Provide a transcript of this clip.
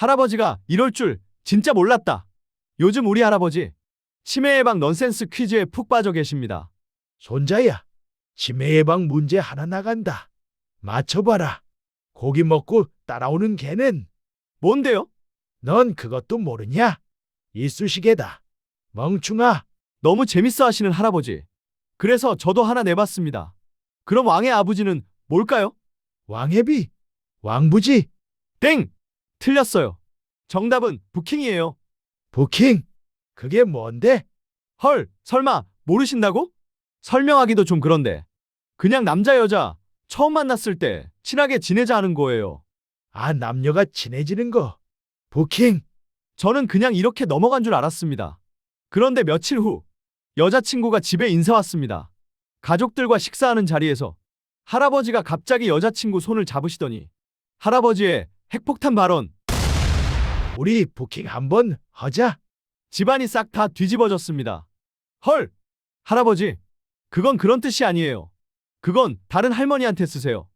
할아버지가 이럴 줄 진짜 몰랐다. 요즘 우리 할아버지 치매 예방 넌센스 퀴즈에 푹 빠져 계십니다. 손자야, 치매 예방 문제 하나 나간다. 맞춰봐라. 고기 먹고 따라오는 개는 뭔데요? 넌 그것도 모르냐? 이쑤시개다. 멍충아, 너무 재밌어 하시는 할아버지. 그래서 저도 하나 내봤습니다. 그럼 왕의 아버지는 뭘까요? 왕애비, 왕부지, 땡! 틀렸어요. 정답은 부킹이에요. 부킹. 그게 뭔데? 헐, 설마 모르신다고? 설명하기도 좀 그런데. 그냥 남자 여자 처음 만났을 때 친하게 지내자 하는 거예요. 아, 남녀가 친해지는 거. 부킹. 저는 그냥 이렇게 넘어간 줄 알았습니다. 그런데 며칠 후 여자친구가 집에 인사 왔습니다. 가족들과 식사하는 자리에서 할아버지가 갑자기 여자친구 손을 잡으시더니 할아버지의 핵폭탄 발언, 우리 부킹 한번 하자. 집안이 싹 다 뒤집어졌습니다. 헐! 할아버지, 그건 그런 뜻이 아니에요. 그건 다른 할머니한테 쓰세요.